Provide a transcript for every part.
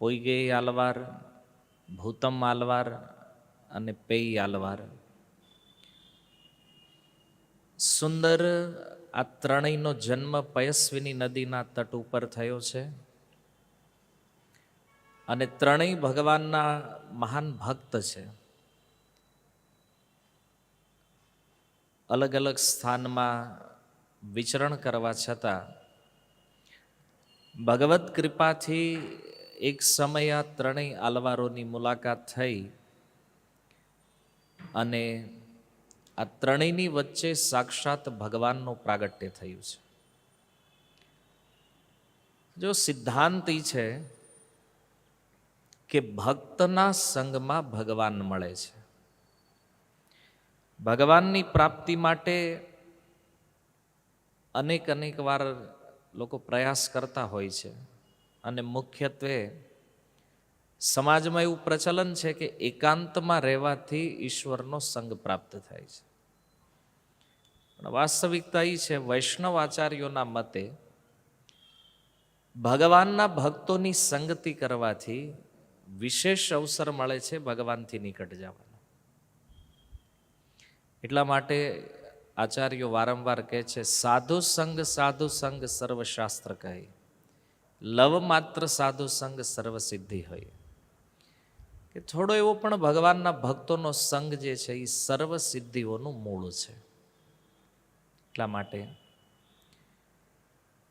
પોઈગેઈ આલવાર, ભૂતમ આલવાર અને પેઈ આલવાર. સુંદર આ ત્રણેયનો જન્મ પયસ્વીની નદીના તટ ઉપર થયો છે. અને ત્રણેય ભગવાનના મહાન ભક્ત છે. અલગ અલગ સ્થાનમાં વિચરણ કરવા છતાં ભગવત કૃપાથી એક સમય આ ત્રણેય આલવારોની મુલાકાત થઈ અને આ ત્રણેયની વચ્ચે સાક્ષાત ભગવાનનું પ્રાગટ્ય થયું છે. જો સિદ્ધાંત છે કે ભક્તના સંગમાં ભગવાન મળે છે. ભગવાનની પ્રાપ્તિ માટે અનેક અનેક વાર લોકો પ્રયાસ કરતા હોય છે. અને મુખ્યત્વે સમાજમાં એવું પ્રચલન છે કે એકાંતમાં રહેવાથી ઈશ્વરનો સંગ પ્રાપ્ત થાય છે. પણ વાસ્તવિકતા એ છે, વૈષ્ણવ આચાર્યોના મતે ભગવાનના ભક્તોની સંગતિ કરવાથી વિશેષ અવસર મળે છે ભગવાનથી નિકટ જવાનો. એટલા માટે આચાર્યો વારંવાર કહે છે, સાધુ સંગ સાધુ સંગ સર્વશાસ્ત્ર કહે. લવ માત્ર સાધુ સંગ સર્વ સિદ્ધિ હોય. કે થોડો એવો પણ ભગવાનના ભક્તોનો સંગ જે છે એ સર્વ સિદ્ધિઓનું મૂળ છે. એટલા માટે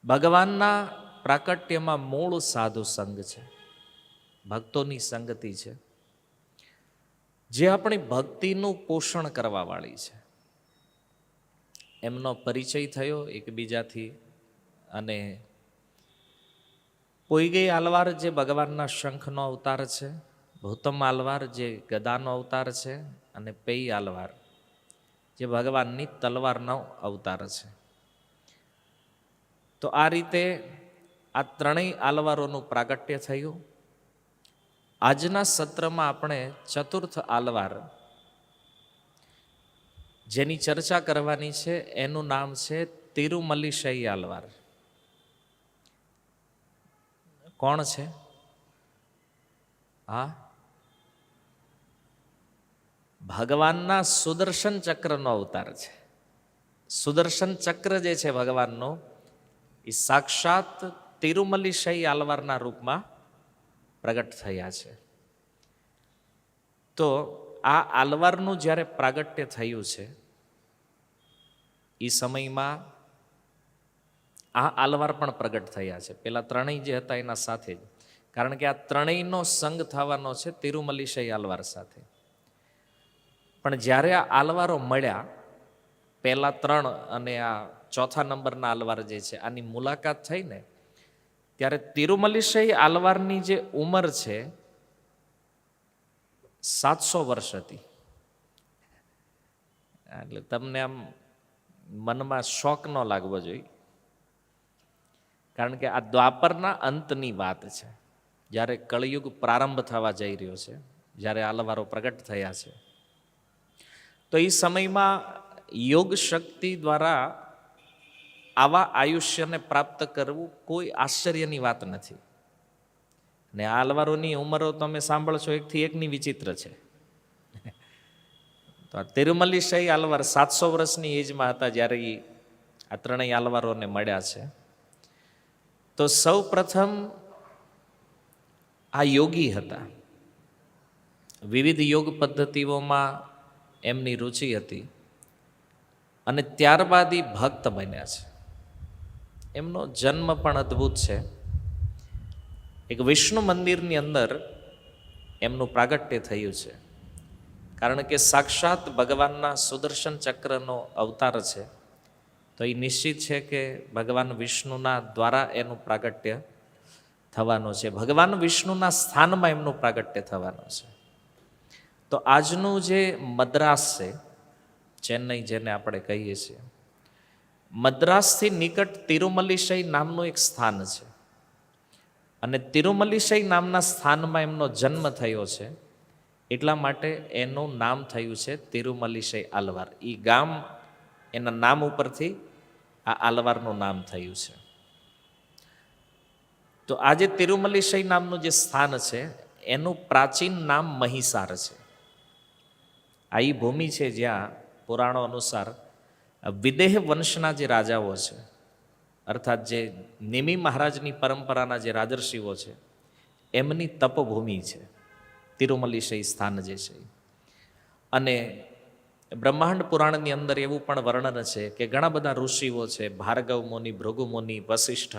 ભગવાનના પ્રાકટ્યમાં મૂળ સાધુ સંગ છે. ભક્તોની સંગતિ છે. જે આપણી ભક્તિનું પોષણ કરવા વાળી છે. એમનો પરિચય થયો એકબીજાથી અને પોઈગઈ આલવાર જે ભગવાનના શંખનો અવતાર છે, ભૂતમ આલવાર જે ગદાનો અવતાર છે અને પેઈ આલવાર જે ભગવાનની તલવારનો અવતાર છે. તો આ રીતે આ ત્રણેય આલવારોનું પ્રાગટ્ય થયું. આજના સત્રમાં આપણે ચતુર્થ આલવાર જેની ચર્ચા કરવાની છે, એનું નામ છે તિરુમલ્લીશૈ આલવાર. કોણ છે? હા? ભગવાનના સુદર્શન ચક્રનો અવતાર છે. સુદર્શન ચક્ર જે છે ભગવાનનો એ સાક્ષાત તિરુમલીશય આલવારના રૂપમાં પ્રગટ થયા છે. તો આ આલવારનું જ્યારે પ્રાગટ્ય થયું છે એ સમયમાં આ આલવાર પણ પ્રગટ થયા છે. પેલા ત્રણેય જે હતા એના સાથે જ. કારણ કે આ ત્રણેયનો સંગ થવાનો છે તિરુમલીશય આલવાર સાથે. પણ જ્યારે આ આલવારો મળ્યા પહેલા ત્રણ અને આ ચોથા નંબરના આલવાર જે છે, આની મુલાકાત થઈ ને, ત્યારે તિરુમલીશય આલવારની જે ઉંમર છે, સાતસો વર્ષ હતી. એટલે તમને આમ મનમાં શોક ન લાગવો જોઈએ. કારણ કે આ દ્વાપરના અંતની વાત છે. જ્યારે કળિયુગ પ્રારંભ થવા જઈ રહ્યો છે, જ્યારે આલવારો પ્રગટ થયા છે. તો એ સમયમાં યોગ શક્તિ દ્વારા આવા આયુષ્યને પ્રાપ્ત કરવું કોઈ આશ્ચર્યની વાત નથી. ને આ આલવારોની ઉંમરો તમે સાંભળશો, એકથી એકની વિચિત્ર છે. તો આ તિરુમલી શાહી આલવાર સાતસો વર્ષની એજમાં હતા, જ્યારે એ આ ત્રણેય આલવારોને મળ્યા છે. તો સૌ પ્રથમ આ યોગી હતા. વિવિધ યોગ પદ્ધતિઓમાં એમની રુચિ હતી અને ત્યારબાદ એ ભક્ત બન્યા છે. એમનો જન્મ પણ અદ્ભુત છે. એક વિષ્ણુ મંદિરની અંદર એમનું પ્રાગટ્ય થયું છે. કારણ કે સાક્ષાત ભગવાનના સુદર્શન ચક્રનો અવતાર છે. તો એ નિશ્ચિત છે કે ભગવાન વિષ્ણુના દ્વારા એનું પ્રાગટ્ય થવાનું છે. ભગવાન વિષ્ણુના સ્થાનમાં એમનું પ્રાગટ્ય થવાનું છે. તો આજનું જે મદ્રાસ છે, ચેન્નઈ જેને આપણે કહીએ છીએ, મદ્રાસથી નિકટ તિરુમલ્લીશઈ નામનું એક સ્થાન છે. અને તિરુમલ્લીશઈ નામના સ્થાનમાં એમનો જન્મ થયો છે, એટલા માટે એનું નામ થયું છે તિરુમલ્લીશઈ આલવાર. એ ગામ એના નામ ઉપરથી આ આલવારનું નામ થયું છે. તો આજે તિરુમલીશય નામનું જે સ્થાન છે, એનું પ્રાચીન નામ મહિસાર છે. આ એ ભૂમિ છે જ્યાં પુરાણો અનુસાર વિદેહ વંશના જે રાજાઓ છે, અર્થાત જે નિમિ મહારાજની પરંપરાના જે રાજર્ષિઓ છે, એમની તપભૂમિ છે. તિરુમલીશય સ્થાન જે છે. અને બ્રહ્માંડ પુરાણની અંદર એવું પણ વર્ણન છે કે ઘણા બધા ઋષિઓ છે ભાર્ગવ મુનિ ભૃગુ મુનિ વશિષ્ઠ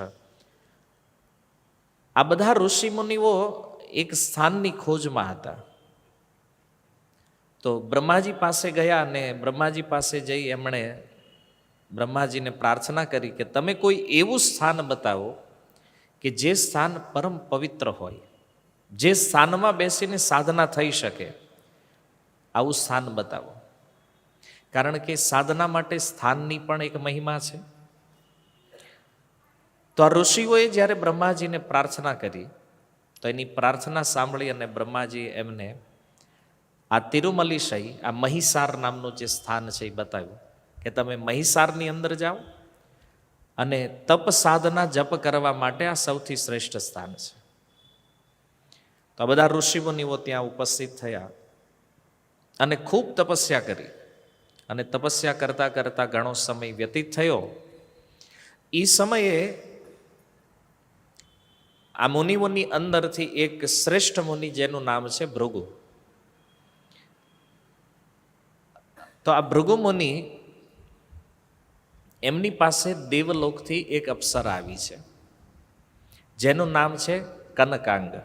આ બધા ઋષિ મુનિઓ એક સ્થાનની ખોજમાં હતા. તો બ્રહ્માજી પાસે ગયા અને બ્રહ્માજી પાસે જઈ એમણે બ્રહ્માજીને પ્રાર્થના કરી કે તમે કોઈ એવું સ્થાન બતાવો કે જે સ્થાન પરમ પવિત્ર હોય, જે સ્થાનમાં બેસીને સાધના થઈ શકે. આવું સ્થાન બતાવો. કારણ કે સાધના માટે સ્થાનની પણ એક મહિમા છે. તો આ ઋષિઓએ જ્યારે બ્રહ્માજીને પ્રાર્થના કરી, તો એની પ્રાર્થના સાંભળી અને બ્રહ્માજી એમને આ તિરુમલીશય, આ મહિસાર નામનું જે સ્થાન છે એ બતાવ્યું કે તમે મહિસારની અંદર જાઓ અને તપ સાધના જપ કરવા માટે આ સૌથી શ્રેષ્ઠ સ્થાન છે. તો આ બધા ઋષિમુનિઓ ત્યાં ઉપસ્થિત થયા અને ખૂબ તપસ્યા કરી. અને તપસ્યા કરતાં કરતાં ઘણો સમય વ્યતીત થયો. એ સમયે આ મુનિઓની અંદરથી એક શ્રેષ્ઠ મુનિ જેનું નામ છે ભૃગુ. તો આ ભૃગુ મુનિ એમની પાસે દેવલોકથી એક અપ્સરા આવી છે. જેનું નામ છે કનકાંગ.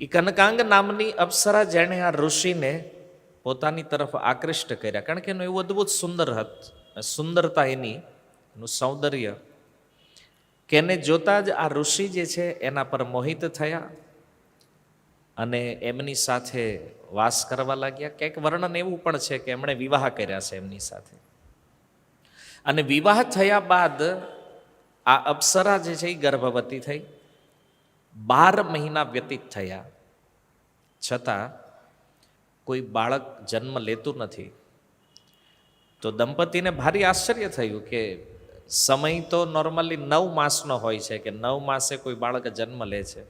એ કનકાંગ નામની અપ્સરા જેણે આ ઋષિને પોતાની તરફ આકૃષ્ટ કર્યા. કારણ કે એનું એવું અદ્ભુત સુંદર હત સુંદરતા એની, એનું સૌંદર્ય. કે એને જોતા જ આ ઋષિ જે છે એના પર મોહિત થયા અને એમની સાથે વાસ કરવા લાગ્યા. ક્યાંક વર્ણન એવું પણ છે કે એમણે વિવાહ કર્યા છે એમની સાથે. અને વિવાહ થયા બાદ આ અપ્સરા જે છે એ ગર્ભવતી થઈ. બાર મહિના વ્યતીત થયા. છતાં કોઈ બાળક જન્મ લેતું નથી. તો દંપતીને ભારી આશ્ચર્ય થયું કે સમય તો નોર્મલી નવ માસનો હોય છે કે નવ માસે કોઈ બાળક જન્મ લે છે.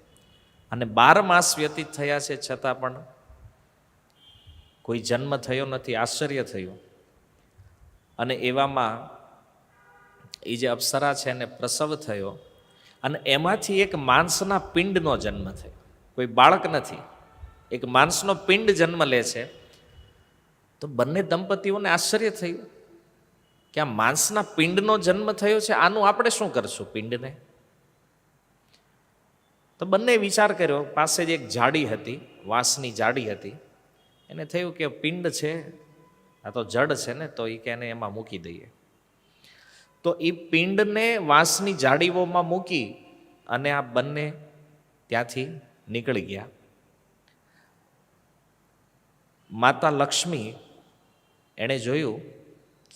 અને બાર માસ વ્યતીત થયા છે છતાં પણ કોઈ જન્મ થયો નથી, આશ્ચર્ય થયું. અને એવામાં એ જે અપ્સરા છે એને પ્રસવ થયો. અને એમાંથી એક માણસના પિંડનો જન્મ થયો. કોઈ બાળક નથી. એક માણસનો પિંડ જન્મ લે છે. તો બંને દંપતીઓને આશ્ચર્ય થયું કે આ માણસના પિંડનો જન્મ થયો છે, આનું આપણે શું કરશું પિંડને? તો બંને વિચાર કર્યો, પાસે જ એક જાડી હતી, વાંસની જાડી હતી. એને થયું કે પિંડ છે, આ તો જડ છે ને, તો એ કે એમાં મૂકી દઈએ. તો એ પિંડને વાંસની જાડીઓમાં મૂકી અને આ બંને ત્યાંથી નીકળી ગયા. માતા લક્ષ્મી એણે જોયું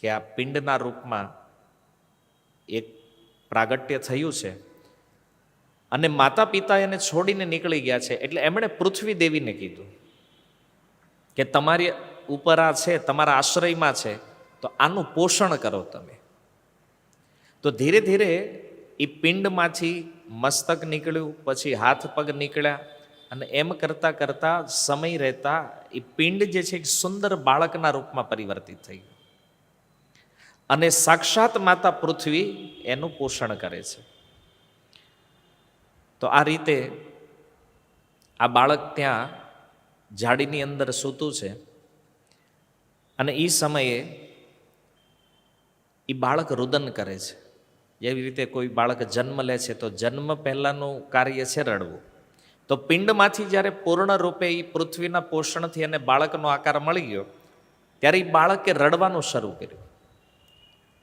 કે આ પિંડના રૂપમાં એક પ્રાગટ્ય થયું છે અને માતા પિતા એને છોડીને નીકળી ગયા છે. એટલે એમણે પૃથ્વી દેવીને કીધું કે તમારી ઉપર આ છે, તમારા આશ્રયમાં છે, તો આનું પોષણ કરો તમે. તો ધીરે ધીરે એ પિંડમાંથી મસ્તક નીકળ્યું, પછી હાથ પગ નીકળ્યા અને એમ કરતાં કરતાં સમય રહેતા એ પિંડ જે છે એક સુંદર બાળકના રૂપમાં પરિવર્તિત થઈ અને સાક્ષાત માતા પૃથ્વી એનું પોષણ કરે છે. તો આ રીતે આ બાળક ત્યાં જાડીની અંદર સૂતું છે અને એ સમયે એ બાળક રુદન કરે છે. જેવી રીતે કોઈ બાળક જન્મ લે છે તો જન્મ પહેલાંનું કાર્ય છે રડવું. તો પિંડમાંથી જ્યારે પૂર્ણ રૂપે એ પૃથ્વીના પોષણથી એને બાળકનો આકાર મળી ગયો, ત્યારે એ બાળકે રડવાનું શરૂ કર્યું.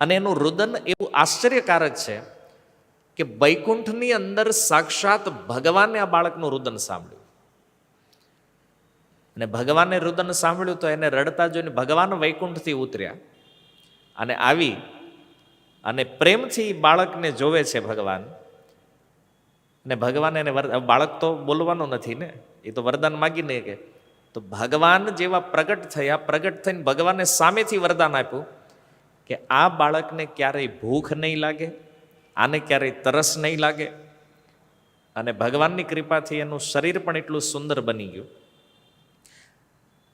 અને એનું રુદન એવું આશ્ચર્યકારક છે કે વૈકુંઠની અંદર સાક્ષાત ભગવાને આ બાળકનું રુદન સાંભળ્યું. અને ભગવાને રુદન સાંભળ્યું તો એને રડતા જોઈને ભગવાન વૈકુંઠથી ઉતર્યા અને આવી અને પ્રેમથી બાળકને જોવે છે ભગવાન. અને ભગવાન એને બાળક તો બોલવાનો નથી ને? એ તો વરદાન માગીને કે, તો ભગવાન જેવા પ્રગટ થયા, પ્રગટ થઈને ભગવાને સામેથી વરદાન આપ્યું કે આ બાળકને ક્યારેય ભૂખ નહીં લાગે, આને ક્યારેય તરસ નહીં લાગે અને ભગવાનની કૃપાથી એનું શરીર પણ એટલું સુંદર બની ગયું.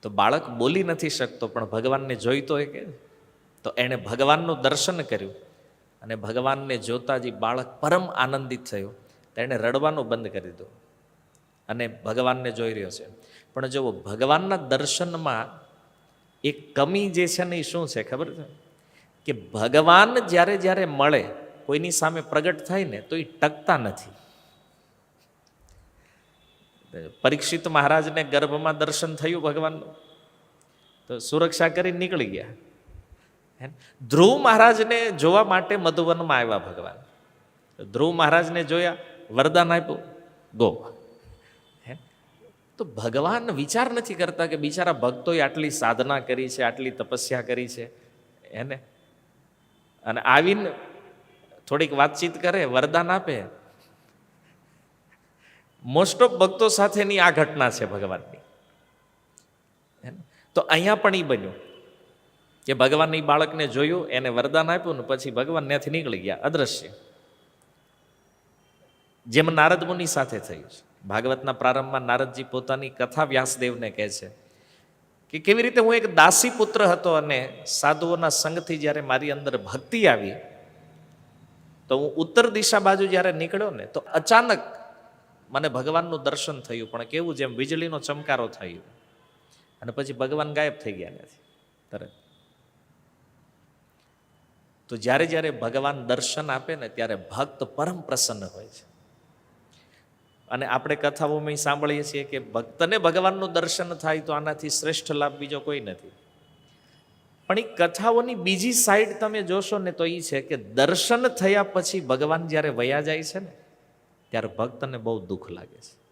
તો બાળક બોલી નથી શકતો, પણ ભગવાનને જોઈતો હોય કે, તો એણે ભગવાનનું દર્શન કર્યું અને ભગવાનને જોતા જ બાળક પરમ આનંદિત થયું. તો એણે રડવાનું બંધ કરી દીધું અને ભગવાનને જોઈ રહ્યો છે. પણ જો ભગવાનના દર્શનમાં એક કમી જે છે ને એ શું છે ખબર છે? કે ભગવાન જ્યારે જ્યારે મળે, કોઈની સામે પ્રગટ થાય ને તો એ ટકતા નથી. પરીક્ષિત મહારાજને ગર્ભમાં દર્શન થયું ભગવાનનું, તો સુરક્ષા કરી નીકળી ગયા. ધ્રુવ મહારાજને જોવા માટે મધુવનમાં આવ્યા ભગવાન. ધ્રુવ મહારાજને જોયા વરદાન આપ્યું. ગો તો ભગવાન વિચાર નથી કરતા કે બિચારા ભક્તોએ આટલી સાધના કરી છે, આટલી તપસ્યા કરી છે. એને અને આવીને થોડીક વાતચીત કરે, વરદાન આપે. મોસ્ટ ઓફ ભક્તો સાથેની આ ઘટના છે ભગવાનની. તો અહીંયા પણ એ બન્યું કે ભગવાન એ બાળકને જોયું, એને વરદાન આપ્યું ને પછી ભગવાન ત્યાંથી નીકળી ગયા. અદ્રશ્ય. જેમ નારદ મુનિ સાથે થયું છે. ભાગવતના પ્રારંભમાં નારદજી પોતાની કથા વ્યાસદેવને કહે છે કે કેવી રીતે હું એક દાસી પુત્ર હતો અને સાધુઓના સંગથી જ્યારે મારી અંદર ભક્તિ આવી, તો હું ઉત્તર દિશા બાજુ જ્યારે નીકળ્યો ને, તો અચાનક મને ભગવાનનું દર્શન થયું, પણ કેવું જેમ વીજળીનો ચમકારો થયો. અને પછી ભગવાન ગાયબ થઈ ગયા નથી તરત. તો જ્યારે જ્યારે ભગવાન દર્શન આપે ને, ત્યારે ભક્ત પરમ પ્રસન્ન હોય છે. અને આપણે કથાઓમાં સાંભળીએ છીએ કે ભક્તને ભગવાનનું દર્શન થાય તો આનાથી શ્રેષ્ઠ લાભ બીજો કોઈ નથી. પણ એ કથાઓની બીજી સાઈડ તમે જોશો ને તો એ છે કે દર્શન થયા પછી ભગવાન જ્યારે વયા જાય છે ને, ત્યારે ભક્તને બહુ દુઃખ લાગે છે.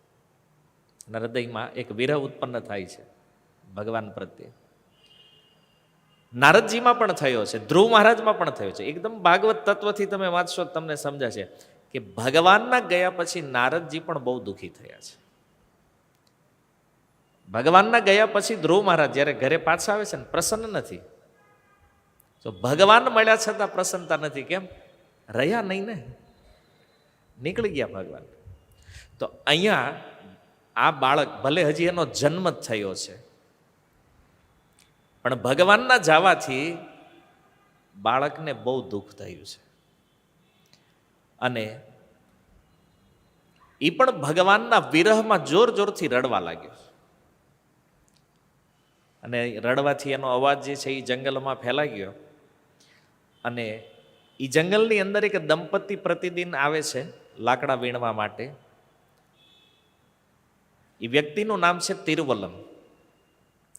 અને હૃદયમાં એક વિરહ ઉત્પન્ન થાય છે ભગવાન પ્રત્યે. નારદજીમાં પણ થયો છે, ધ્રુવ મહારાજમાં પણ થયો છે. એકદમ ભાગવત તત્વથી તમે વાંચશો તમને સમજાશે. કે ભગવાનના ગયા પછી નારદજી પણ બહુ દુઃખી થયા છે. ભગવાનના ગયા પછી ધ્રુવ મહારાજ જ્યારે ઘરે પાછા આવે છે ને, પ્રસન્ન નથી. તો ભગવાન મળ્યા છતાં પ્રસન્નતા નથી, કેમ? રહ્યા નહીં ને. નીકળી ગયા ભગવાન. તો અહીંયા આ બાળક ભલે હજી એનો જન્મ જ થયો છે, પણ ભગવાનના જવાથી બાળકને બહુ દુઃખ થયું છે. અને એ પણ ભગવાનના વિરહમાં જોર જોરથી રડવા લાગ્યો. અને રડવાથી એનો અવાજ જે છે એ જંગલમાં ફેલાઈ ગયો અને એ જંગલની અંદર એક દંપતી પ્રતિદિન આવે છે લાકડા વીણવા માટે. એ વ્યક્તિનું નામ છે તિરુવલ્લમ.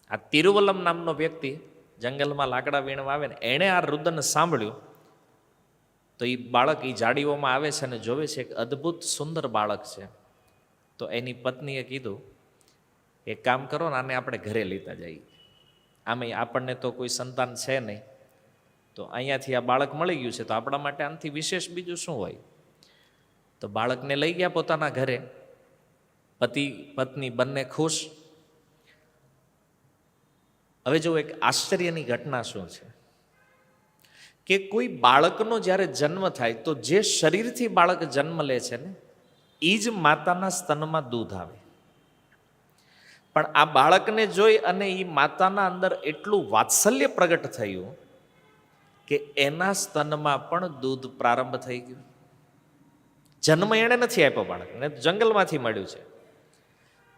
આ તિરુવલમ નામનો વ્યક્તિ જંગલમાં લાકડા વીણવા આવે ને, એણે આ રુદન સાંભળ્યું. તો એ બાળક એ જાડીઓમાં આવે છે અને જોવે છે એક અદ્ભુત સુંદર બાળક છે. તો એની પત્નીએ કીધું, એક કામ કરો ને આને આપણે ઘરે લેતા જઈએ. આમે આપણને તો કોઈ સંતાન છે નહીં. તો અહીંયાથી આ બાળક મળી ગયું છે. તો આપણા માટે આનાથી વિશેષ બીજું શું હોય? તો બાળકને લઈ ગયા પોતાના ઘરે. પતિ, પત્ની બંને ખુશ. હવે જો એક આશ્ચર્યની ઘટના શું છે? કે કોઈ બાળકનો જ્યારે જન્મ થાય તો જે શરીરથી બાળક જન્મ લે છે ને એ જ માતાના સ્તનમાં દૂધ આવે. પણ આ બાળકને જોઈ અને એ માતાના અંદર એટલું વાત્સલ્ય પ્રગટ થયું કે એના સ્તનમાં પણ દૂધ પ્રારંભ થઈ ગયું. જન્મ એણે નથી આપ્યો બાળકને જંગલમાંથી મળ્યું છે.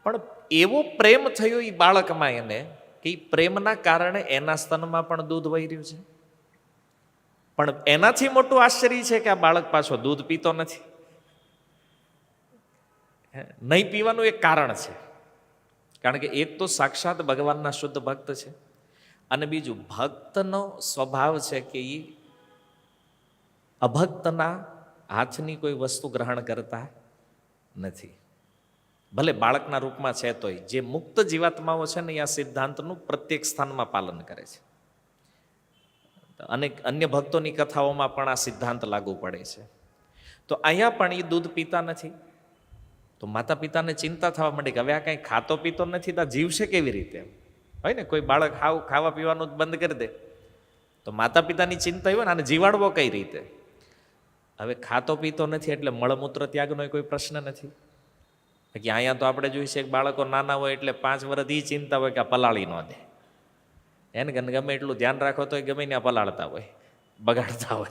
પણ એવો પ્રેમ થયો એ બાળકમાં એને કે એ પ્રેમના કારણે એના સ્તનમાં પણ દૂધ વહી રહ્યું છે. પણ એનાથી મોટું આશ્ચર્ય છે કે આ બાળક પાછો દૂધ પીતો નથી. નહીં પીવાનું એક કારણ છે. કારણ કે એક તો સાક્ષાત ભગવાનના શુદ્ધ ભક્ત છે. અને બીજું, ભક્તનો સ્વભાવ છે કે એ અભક્તના હાથની કોઈ વસ્તુ ગ્રહણ કરતા નથી. ભલે બાળકના રૂપમાં છે તોય, જે મુક્ત જીવાત્માઓ છે ને આ સિદ્ધાંતનું પ્રત્યેક સ્થાનમાં પાલન કરે છે. અનેક અન્ય ભક્તોની કથાઓમાં પણ આ સિદ્ધાંત લાગુ પડે છે. તો અહીંયા પણ એ દૂધ પીતા નથી. તો માતા પિતાને ચિંતા થવા માંડી કે હવે આ કાંઈ ખાતો પીતો નથી, તો જીવશે કેવી રીતે? હોય ને, કોઈ બાળક ખાવ, ખાવા પીવાનું જ બંધ કરી દે. તો માતા પિતાની ચિંતા હોય ને, આને જીવાડવો કઈ રીતે? હવે ખાતો પીતો નથી એટલે મળમૂત્ર ત્યાગનો કોઈ પ્રશ્ન નથી. કે અહીંયા તો આપણે જોઈએ છે બાળકો નાના હોય એટલે પાંચ વર્ષ એ ચિંતા હોય કે આ પલાળી ન દે. એને ગમે એટલું ધ્યાન રાખો તો એ ગમે ત્યાં પલાળતા હોય, બગાડતા હોય.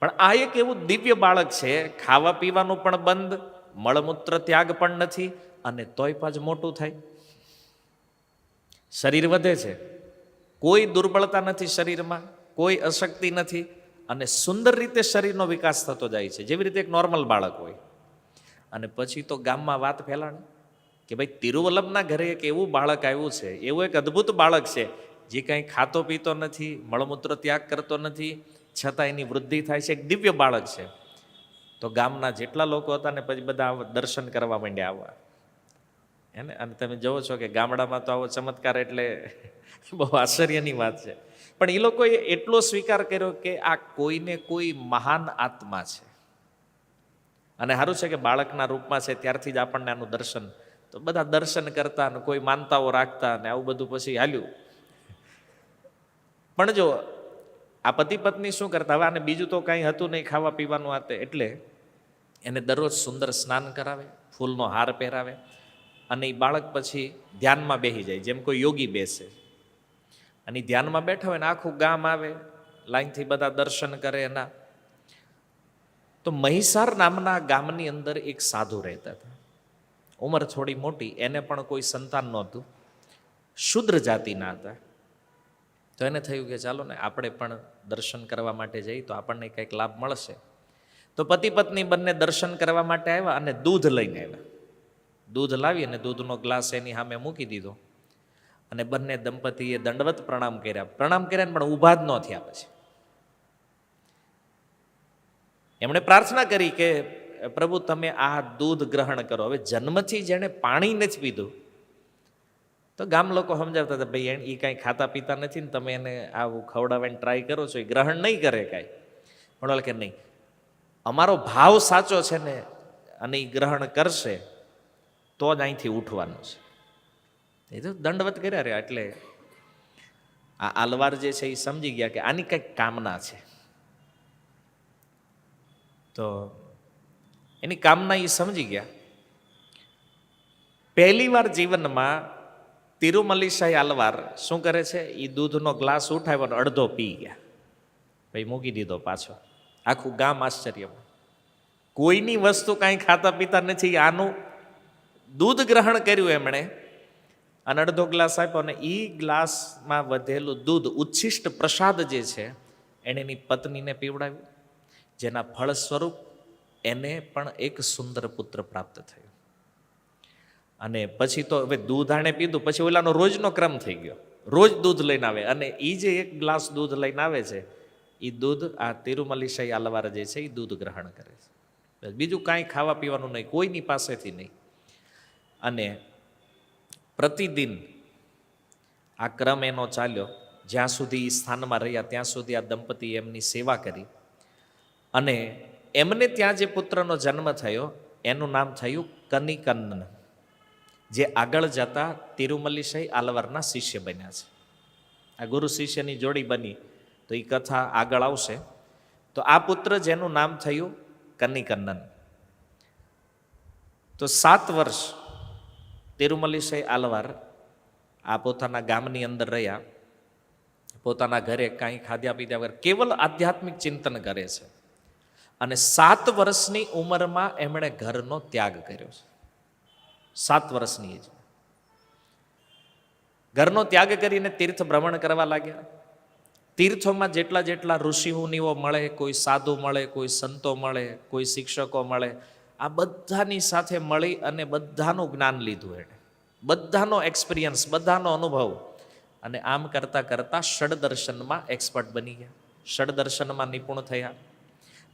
પણ આ એક એવું દિવ્ય બાળક છે, ખાવા પીવાનું પણ બંધ, મળમૂત્ર ત્યાગ પણ નથી અને તોય પાછ મોટું થાય. શરીર વધે છે. કોઈ દુર્બળતા નથી શરીરમાં, કોઈ અશક્તિ નથી અને સુંદર રીતે શરીરનો વિકાસ થતો જાય છે. જેવી રીતે એક નોર્મલ બાળક હોય. અને પછી તો ગામમાં વાત ફેલાણે. કે ભાઈ તિરુવલ્લભના ઘરે એક એવું બાળક આવ્યું છે, એવું એક અદ્ભુત બાળક છે, જે કાંઈ ખાતો પીતો નથી, મળમૂત્ર ત્યાગ કરતો નથી, છતાં એની વૃદ્ધિ થાય છે, એક દિવ્ય બાળક છે. તો ગામના જેટલા લોકો હતા ને પછી બધા દર્શન કરવા માંડ્યા આવવા એને અને તમે જુઓ છો કે ગામડામાં તો આવો ચમત્કાર એટલે બહુ આશ્ચર્યની વાત છે. પણ એ લોકોએ એટલો સ્વીકાર કર્યો કે આ કોઈને કોઈ મહાન આત્મા છે. અને સારું છે કે બાળકના રૂપમાં છે, ત્યારથી જ આપણને આનું દર્શન તો બધા દર્શન કરતા ને કોઈ માનતાઓ રાખતા ને આવું બધું પછી હાલ્યું. પણ જો આ પતિ પત્ની શું કરતા? હવે આને બીજું તો કાંઈ હતું નહીં ખાવા પીવાનું આતે એટલે એને દરરોજ સુંદર સ્નાન કરાવે, ફૂલનો હાર પહેરાવે અને એ બાળક પછી ધ્યાનમાં બેસી જાય, જેમ કોઈ યોગી બેસે. અને ધ્યાનમાં બેઠા હોય ને આખું ગામ આવે, લાઈનથી બધા દર્શન કરે એના. તો મહિસાર નામના ગામની અંદર એક સાધુ રહેતા હતા. ઉંમર થોડી મોટી, એને પણ કોઈ સંતાન નહોતું. શુદ્ર જાતિના હતા. તો એને થયું કે ચાલો ને, આપણે પણ દર્શન કરવા માટે જઈએ તો આપણને કંઈક લાભ મળશે. તો પતિ પત્ની બંને દર્શન કરવા માટે આવ્યા અને દૂધ લઈને આવ્યા. દૂધ લાવી અને દૂધનો ગ્લાસ એની સામે મૂકી દીધો. અને બંને દંપતીએ દંડવત પ્રણામ કર્યા. પ્રણામ કર્યા પણ ઊભા જ ન થયા પછી. એમણે પ્રાર્થના કરી કે પ્રભુ, તમે આ દૂધ ગ્રહણ કરો. હવે જન્મથી જેણે પાણી નથી પીધું, તો ગામ લોકો સમજાવતા હતા, ભાઈ એ કાંઈ ખાતા પીતા નથી ને તમે એને આવું ખવડાવવાની ટ્રાય કરો છો, એ ગ્રહણ નહીં કરે કાંઈ. પણ કે, નહીં, અમારો ભાવ સાચો છે ને, અને એ ગ્રહણ કરશે, તો જ અહીંથી ઉઠવાનું છે. એ તો દંડવત કર્યા રહ્યા, એટલે આ આલવાર જે છે એ સમજી ગયા કે આની કંઈક કામના છે. તો એની કામના એ સમજી ગયા. પહેલી વાર જીવનમાં તિરુમલીશાહી આલવાર શું કરે છે? એ દૂધનો ગ્લાસ ઉઠાવ્યો અને અડધો પી ગયા. ભાઈ મૂકી દીધો પાછો. આખું ગામ આશ્ચર્યમાં. કોઈની વસ્તુ કાંઈ ખાતા પીતા નથી આનું દૂધ ગ્રહણ કર્યું એમણે અને અડધો ગ્લાસ આપ્યો અને એ ગ્લાસમાં વધેલું દૂધ ઉચ્છિષ્ટ પ્રસાદ જે છે એણે એની પત્નીને પીવડાવ્યું. જેના ફળ સ્વરૂપ એને પણ એક સુંદર પુત્ર પ્રાપ્ત થયો. અને પછી તો હવે દૂધ આણે પીધું, પછી ઓલાનો રોજનો ક્રમ થઈ ગયો. રોજ દૂધ લઈને આવે. અને એ જે એક ગ્લાસ દૂધ લઈને આવે છે એ દૂધ આ તિરુમલીશાહી આલવાર જે છે એ દૂધ ગ્રહણ કરે છે. બીજું કાંઈ ખાવા પીવાનું નહીં, કોઈની પાસેથી નહીં. અને પ્રતિદિન આ ક્રમ એનો ચાલ્યો. જ્યાં સુધી સ્થાનમાં રહ્યા, ત્યાં સુધી આ દંપતી એમની સેવા કરી. અને એમને ત્યાં જે પુત્રનો જન્મ થયો, એનું નામ થયું કનિકન્ન જે આગળ જતા તિરુમલીશાહી આલવરના શિષ્ય બન્યા છે. આ ગુરુ શિષ્યની જોડી બની, તો એ કથા આગળ આવશે. તો આ પુત્ર જેનું નામ થયું કનિકન્નન તો સાત વર્ષ તિરુમલીશાહી આલવાર આ પોતાના ગામની અંદર રહ્યા. પોતાના ઘરે કાંઈ ખાધ્યા પીધ્યા વગર કેવલ આધ્યાત્મિક ચિંતન કરે છે. અને સાત વર્ષની ઉંમરમાં એમણે ઘરનો ત્યાગ કર્યો છે. સાત વર્ષની એજ. ઘરનો ત્યાગ કરીને તીર્થ ભ્રમણ કરવા લાગ્યા. તીર્થોમાં જેટલા જેટલા ઋષિમુનિઓ મળે, કોઈ સાધુ મળે, કોઈ સંતો મળે, કોઈ શિક્ષકો મળે, આ બધાની સાથે મળી અને બધાનું જ્ઞાન લીધું એણે. બધાનો એક્સપિરિયન્સ બધાનો અનુભવ. અને આમ કરતાં કરતાં ષડદર્શનમાં એક્સપર્ટ બની ગયા. ષડદર્શનમાં નિપુણ થયા.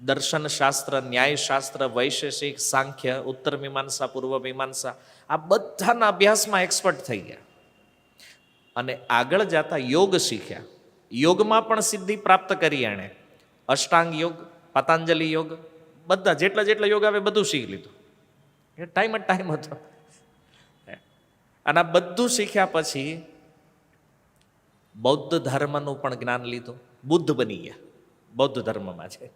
દર્શન શાસ્ત્ર ન્યાયશાસ્ત્ર વૈશેષિક સાંખ્ય ઉત્તર મીમાંસા પૂર્વ મીમાંસા આ બધાના અભ્યાસમાં એક્સપર્ટ થઈ ગયા અને આગળ જતા યોગ શીખ્યા યોગમાં પણ સિદ્ધિ પ્રાપ્ત કરી એણે અષ્ટાંગ યોગ પતંજલિ યોગ બધા જેટલા જેટલા યોગ આવે બધું શીખી લીધું એ ટાઈમ જ ટાઈમ હતો અને બધું શીખ્યા પછી બૌદ્ધ ધર્મનું પણ જ્ઞાન લીધું બુદ્ધ બની ગયા બૌદ્ધ ધર્મમાં છે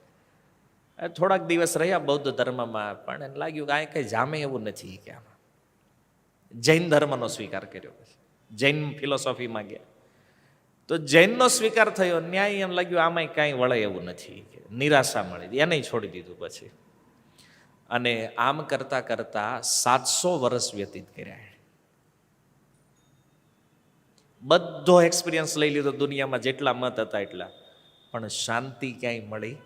થોડાક દિવસ રહ્યા બૌદ્ધ ધર્મમાં, પણ એને લાગ્યું કે આ કંઈ જામે એવું નથી કે આમાં. જૈન ધર્મનો સ્વીકાર કર્યો જૈન ફિલોસોફીમાં ગયા. તો જૈનનો સ્વીકાર થયો, ન્યાય એમ લાગ્યું આમાંય કાંઈ વળે એવું નથી નિરાશા મળી એને છોડી દીધું પછી. અને આમ કરતા કરતા સાતસો વર્ષ વ્યતીત કર્યા. બધો એક્સપિરિયન્સ લઈ લીધો દુનિયામાં જેટલા મત હતા એટલા. પણ શાંતિ ક્યાંય મળી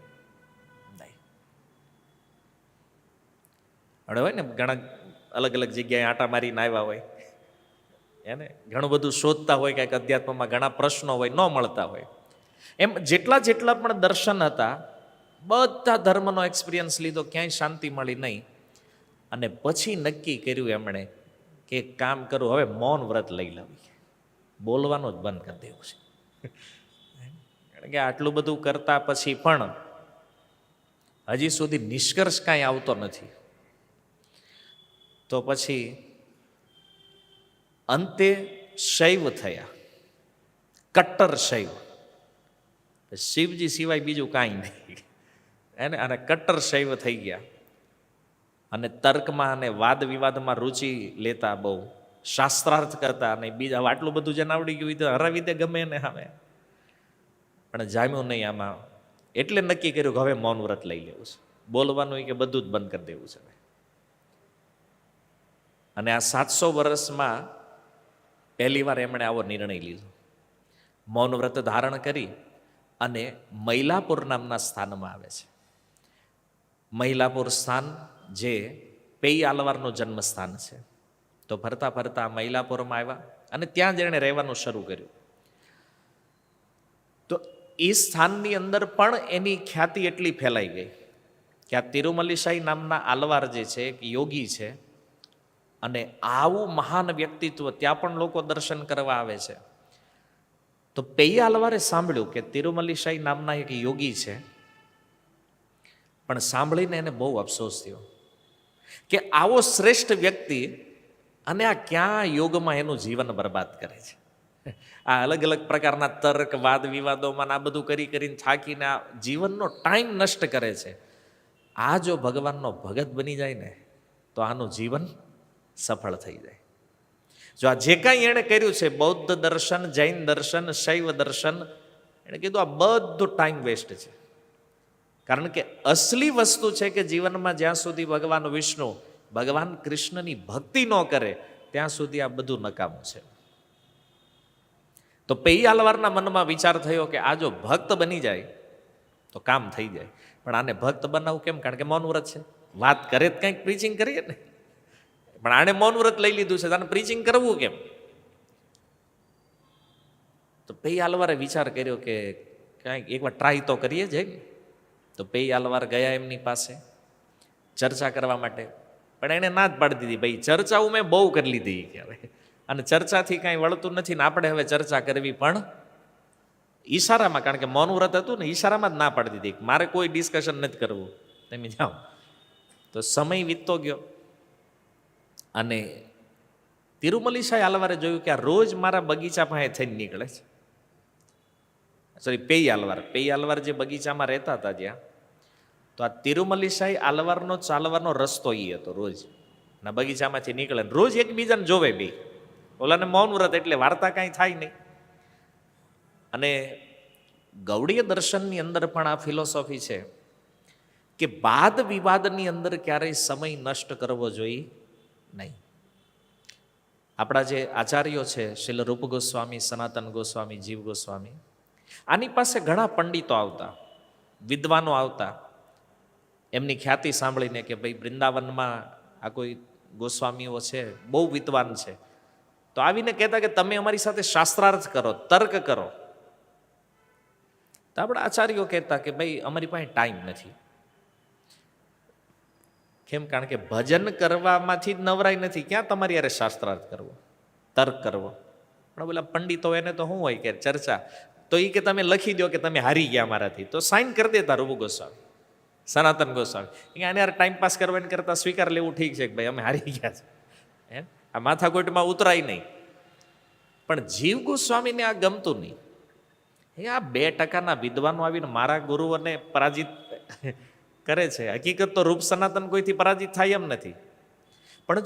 હવે હોય ને ઘણા અલગ અલગ જગ્યાએ આટા મારીને આવ્યા હોય. એને ઘણું બધું શોધતા હોય, કંઈક અધ્યાત્મમાં ઘણા પ્રશ્નો હોય, ન મળતા હોય. એમ જેટલા જેટલા પણ દર્શન હતા, બધા ધર્મનો એક્સપિરિયન્સ લીધો, ક્યાંય શાંતિ મળી નહીં. અને પછી નક્કી કર્યું એમણે કે કામ કરું, હવે મૌન વ્રત લઈ લવી બોલવાનું જ બંધ કરી દેવું છે. કારણ કે આટલું બધું કરતા પછી પણ હજી સુધી નિષ્કર્ષ કાંઈ આવતો નથી. તો પછી અંતે શૈવ થયા. કટ્ટર શૈવ. શિવજી સિવાય બીજું કાંઈ નહીં. એને અને કટ્ટર શૈવ થઈ ગયા. અને તર્કમાં અને વાદ વિવાદમાં રુચિ લેતા બહુ. શાસ્ત્રાર્થ કરતા અને બીજા આટલું બધું જેને આવડી ગયું તો હરાવી દે ગમે ને હવે. પણ જામ્યું નહીં આમાં. એટલે નક્કી કર્યું કે હવે મૌન વ્રત લઈ લેવું છે. બોલવાનું કે બધું જ બંધ કરી દેવું છે. અને આ સાતસો વર્ષમાં પહેલી વાર એમણે આવો નિર્ણય લીધો. મૌન વ્રત ધારણ કરી અને મૈલાપુર નામના સ્થાનમાં આવે છે. મૈલાપુર સ્થાન જે પેઈ આલવારનું જન્મસ્થાન છે. તો ફરતા ફરતા મૈલાપુરમાં આવ્યા અને ત્યાં જ એણે રહેવાનું શરૂ કર્યું. તો એ સ્થાનની અંદર પણ એની ખ્યાતિ એટલી ફેલાઈ ગઈ કે આ તિરુમલીશાહી નામના આલવાર જે છે, એક યોગી છે અને આવું મહાન વ્યક્તિત્વ ત્યાં પણ લોકો દર્શન કરવા આવે છે. તો પૈયાલવારે સાંભળ્યું કે તિરુમલીશાહી નામના એક યોગી છે. પણ સાંભળીને એને બહુ અફસોસ થયો કે આવો શ્રેષ્ઠ વ્યક્તિ અને આ ક્યાં યોગમાં એનું જીવન બરબાદ કરે છે. આ અલગ અલગ પ્રકારના તર્ક, વાદ વિવાદોમાં આ બધું કરી કરીને થાકીને આ જીવનનો ટાઈમ નષ્ટ કરે છે. આ જો ભગવાનનો ભગત બની જાય ને, તો આનું જીવન સફળ થઈ જાય. જો આ જે કાંઈ એણે કર્યું છે, બૌદ્ધ દર્શન, જૈન દર્શન, શૈવ દર્શન, એણે કીધું આ બધું ટાઈમ વેસ્ટ છે. કારણ કે અસલી વસ્તુ છે કે જીવનમાં જ્યાં સુધી ભગવાન વિષ્ણુ, ભગવાન કૃષ્ણની ભક્તિ ન કરે, ત્યાં સુધી આ બધું નકામું છે. તો પેઈ આલવારના મનમાં વિચાર થયો કે આ જો ભક્ત બની જાય, તો કામ થઈ જાય. પણ આને ભક્ત બનાવવું કેમ? કારણ કે મૌન વ્રત છે. વાત કરે જ કંઈક પ્રીચિંગ કરીએ ને. પણ આણે મૌન વ્રત લઈ લીધું છે તને પ્રીચિંગ કરવું કેમ? તો પેઈ આલવારે વિચાર કર્યો કે કાંઈક એકવાર ટ્રાય તો કરીએ જ તો પેઈ આલવાર ગયા એમની પાસે ચર્ચા કરવા માટે. પણ એણે ના જ પાડી દીધી, ભાઈ, ચર્ચાઓ મેં બહુ કરી લીધી કે અને ચર્ચાથી કાંઈ વળતું નથી ને આપણે હવે ચર્ચા કરવી પણ ઈશારામાં, કારણ કે મૌન વ્રત હતું ને, ઈશારામાં જ ના પાડી દીધી. મારે કોઈ ડિસ્કશન નથી કરવું. તમે જાઓ. તો સમય વીતતો ગયો. અને તિરુમલીશાહી આલવારે જોયું કે આ રોજ મારા બગીચા પાસે થઈને નીકળે છે. સોરી પેઈ આલવાર. પેઈ આલવાર જે બગીચામાં રહેતા હતા જ્યાં, તો આ તિરુમલીશાહી આલવારનો ચાલવાનો રસ્તો એ હતો રોજ. ના બગીચામાંથી નીકળે રોજ એકબીજાને જોવે બે. ઓલાને મૌન વ્રત એટલે વાર્તા કાંઈ થાય નહીં. અને ગૌડીય દર્શનની અંદર પણ આ ફિલોસોફી છે કે વાદ વિવાદની અંદર ક્યારેય સમય નષ્ટ કરવો જોઈએ? નહીં. આપણા જે આચાર્યો છે શિલ રૂપ ગોસ્વામી, સનાતન ગોસ્વામી, જીવ ગોસ્વામી, આની પાસે ઘણા પંડિતો આવતા, વિદ્વાનો આવતા. એમની ખ્યાતિ સાંભળીને કે ભાઈ વૃંદાવનમાં આ કોઈ ગોસ્વામીઓ છે, બહુ વિદ્વાન છે. તો આવીને કહેતા કે તમે અમારી સાથે શાસ્ત્રાર્થ કરો, તર્ક કરો. તો આપણા આચાર્યો કહેતા કે ભાઈ અમારી પાસે ટાઈમ નથી. કેમ? કારણ કે ભજન કરવામાંથી જ નવરાય નથી. ક્યાં તમારી યારે શાસ્ત્રાર્થ કરવો? તર્ક કરવો. પણ બોલા પંડિતો એને તો શું હોય કે ચર્ચા? તો એ કે તમે લખી દો કે તમે હારી ગયા મારાથી. તો સાઇન કરી દેતા રૂબુ ગોસ્વામી. સનાતન ગોસ્વામી. આને યાર ટાઈમ પાસ કરવાની કરતાં સ્વીકાર લેવું ઠીક છે કે ભાઈ અમે હારી ગયા છે. હે આ માથાકોટમાં ઉતરાય નહીં. પણ જીવ ગોસ્વામીને આ ગમતું નહીં. એ આ બે ટકાના વિદ્વાનો આવીને મારા ગુરુઓને પરાજિત કરે છે. હકીકત તો રૂપ સનાતન કોઈથી પરાજિત થાય એમ નથી. પણ જો